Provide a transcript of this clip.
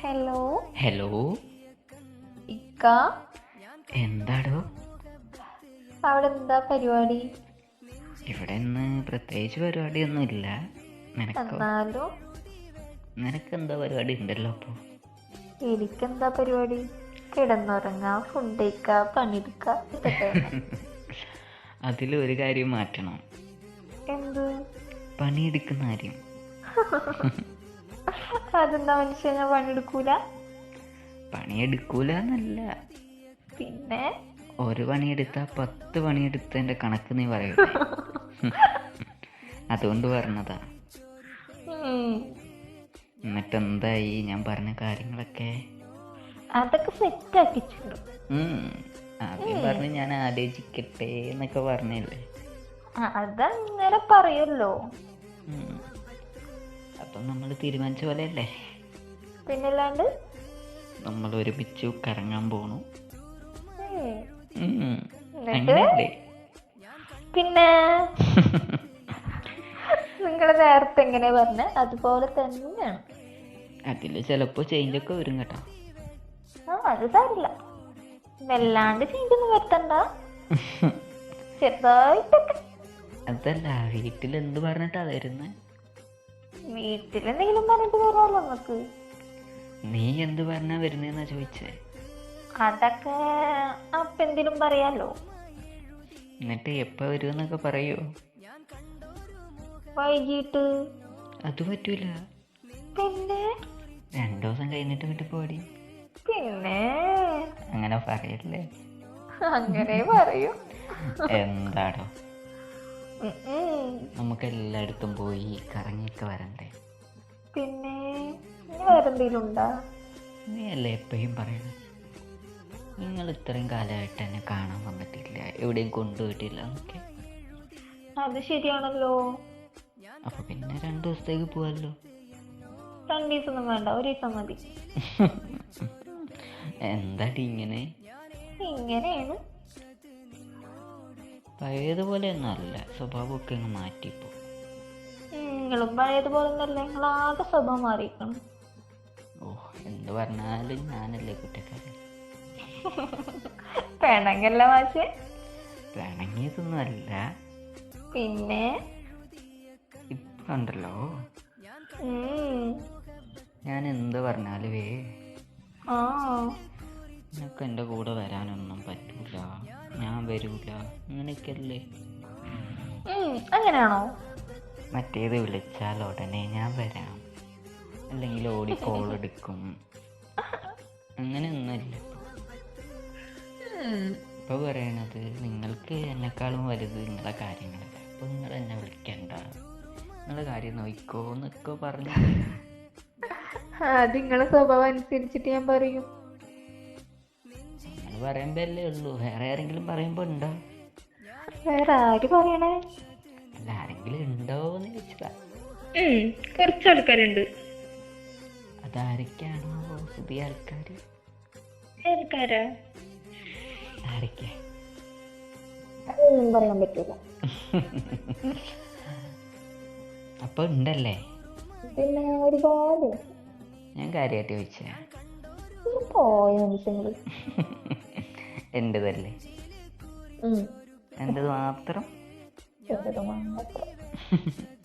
Hello. Hello. ഇക്ക. എന്താടോ? അവിടെ എന്താ പരിപാടി? ഇവിടെ ഇന്ന് പ്രത്യേകിച്ച് പരിപാടിയൊന്നും ഇല്ല നിനക്കോ? എന്നാലും. നിനക്ക് എന്താ പരിപാടി ഉണ്ടല്ലോ അപ്പോൾ എനിക്കെന്താ പരിപാടി? കിടന്നുറങ്ങാ ഫുഡ് കഴിക്കുക പണിയെടുക്കുക ഇതൊക്കെ. തന്നെ. അതിൽ ഒരു കാര്യം മാറ്റണം. എന്ത്? പണിയെടുക്കുന്ന കാര്യം. അതെന്താ മനുഷ്യ ഞാൻ പണിയെടുക്കൂല? പണിയെടുക്കൂല എന്നല്ല പിന്നെ? ഒരു പണിയെടുത്ത പത്ത് പണിയെടുത്തതിന്റെ കണക്ക് നീ പറയൂ അതുകൊണ്ട് പറഞ്ഞതാ. എന്നിട്ട് എന്തായി ഞാൻ പറഞ്ഞ കാര്യങ്ങളൊക്കെ? അതൊക്കെ സെറ്റാക്കിച്ചിട്ടുണ്ട് ഉം. ആദ്യം പറഞ്ഞ് ഞാൻ ആലോചിക്കട്ടെ എന്നൊക്കെ പറഞ്ഞല്ലേ? അതങ്ങനെ പറയല്ലോ. അപ്പം നമ്മൾ തീരുമാനിച്ച പോലെ അല്ലേ പിന്നല്ലാണ്ട്? നമ്മൾ ഒരുമിച്ച് കറങ്ങാൻ പോണു. അങ്ങനെയല്ലേ? പിന്നെ? നിങ്ങൾ നേരത്തെ എങ്ങനെ പറഞ്ഞ? അതുപോലെ തന്നെയാണ്. അതിൽ ചെലപ്പോ ചേഞ്ച് ഒക്കെ വരും കേട്ടോ. ആ അത് സാരില്ല വല്ലാണ്ട് ചേഞ്ചൊന്നും വരുത്തണ്ട. ചെറുതായിട്ടൊക്കെ. അതല്ല വീട്ടിൽ എന്ത് പറഞ്ഞിട്ടാ വരുന്നത് വീട്ടിലെന്തെങ്കിലും പറഞ്ഞിട്ട് വരാമല്ലോ നമുക്ക് നീ എന്ത് പറഞ്ഞാ വരുന്നതെന്നാ ചോദിച്ചേ? അതൊക്കെ അപ്പൊ എന്തിനും പറയാലോ. എന്നിട്ട് എപ്പോ വരുമെന്നൊക്കെ പറയോ. വൈകിട്ട്. അത് പറ്റൂല. പിന്നെ? രണ്ടു ദിവസം കഴിഞ്ഞിട്ട് വീട്ടിൽ പോടി. പിന്നെ? അങ്ങനെ പറയല്ലേ? അങ്ങനെ പറയൂ. എന്താടോ. നമുക്ക് എല്ലായിടത്തും പോയി കറങ്ങിയൊക്കെ വരണ്ടേ? പിന്നെ വേറെന്തെങ്കിലും ഉണ്ടാ നീ അല്ലേ എപ്പോഴും പറയണേ നിങ്ങൾ ഇത്രയും കാലമായിട്ട് എന്നെ കാണാൻ വന്നിട്ടില്ല എവിടെയും കൊണ്ടുപോയിട്ടില്ല എന്നൊക്കെ. അത് ശരിയാണല്ലോ. അപ്പൊ പിന്നെ രണ്ടു ദിവസത്തേക്ക് പോവാല്ലോ. രണ്ടു ദിവസമൊന്നും വേണ്ട ഒരു ദിവസം മതി. എന്താടി ഇങ്ങനെ? ഇങ്ങനെയാണ്. പഴയതുപോലെ ഒന്നല്ല സ്വഭാവമൊക്കെ അങ്ങ് മാറ്റിപ്പോ. നിങ്ങളും പഴയതുപോലെ ഒന്നല്ല നിങ്ങൾ ആകെ സ്വഭാവം മാറിയിരിക്കണം. ഓ എന്ത് പറഞ്ഞാലും ഞാനല്ലേ കുറ്റക്കാരൻ? പിണങ്ങല്ല മാഷേ? പിണങ്ങിയതൊന്നുമല്ല. പിന്നെ? ഇപ്പം ഉണ്ടല്ലോ ഞാൻ എന്ത് പറഞ്ഞാലുവേ. നിനക്ക് എന്റെ കൂടെ വരാനൊന്നും പറ്റൂല. ഞാൻ വരൂല. അങ്ങനെയൊക്കെയല്ലേ അങ്ങനെയാണോ? മറ്റേത് വിളിച്ചാൽ ഉടനെ ഞാൻ വരാം. അല്ലെങ്കിൽ ഓടി കോൾ എടുക്കും. അങ്ങനെയൊന്നുമില്ല. ഇപ്പൊ പറയണത് നിങ്ങൾക്ക് എന്നെക്കാളും വലുത് നിങ്ങളെ കാര്യങ്ങളല്ല? അപ്പൊ നിങ്ങൾ എന്നെ വിളിക്കണ്ട. നിങ്ങളെ കാര്യം എന്നൊക്കെ പറഞ്ഞു അത് നിങ്ങളെ സ്വഭാവം അനുസരിച്ചിട്ട് ഞാൻ പറയും. നിങ്ങൾ പറയുമ്പോ ഉള്ളൂ. വേറെ ആരെങ്കിലും പറയുമ്പോ ഉണ്ടോ? വേറെ ആര് പറയണേ? അല്ല ആരെങ്കിലും ഉണ്ടോ എന്ന് ചോദിച്ചതാ കുറച്ച് ആൾക്കാരുണ്ട്. അതാരൊക്കെയാണോ പുതിയ ആൾക്കാര്? പറയാൻ അപ്പൊ ഉണ്ടല്ലേ? പിന്നെ ഒരുപാട്. ഞാൻ കാര്യമായിട്ട് ചോദിച്ചേ. പോയ മനുഷ്യങ്ങൾ? മാത്രം? ചെറുത് മാത്രം.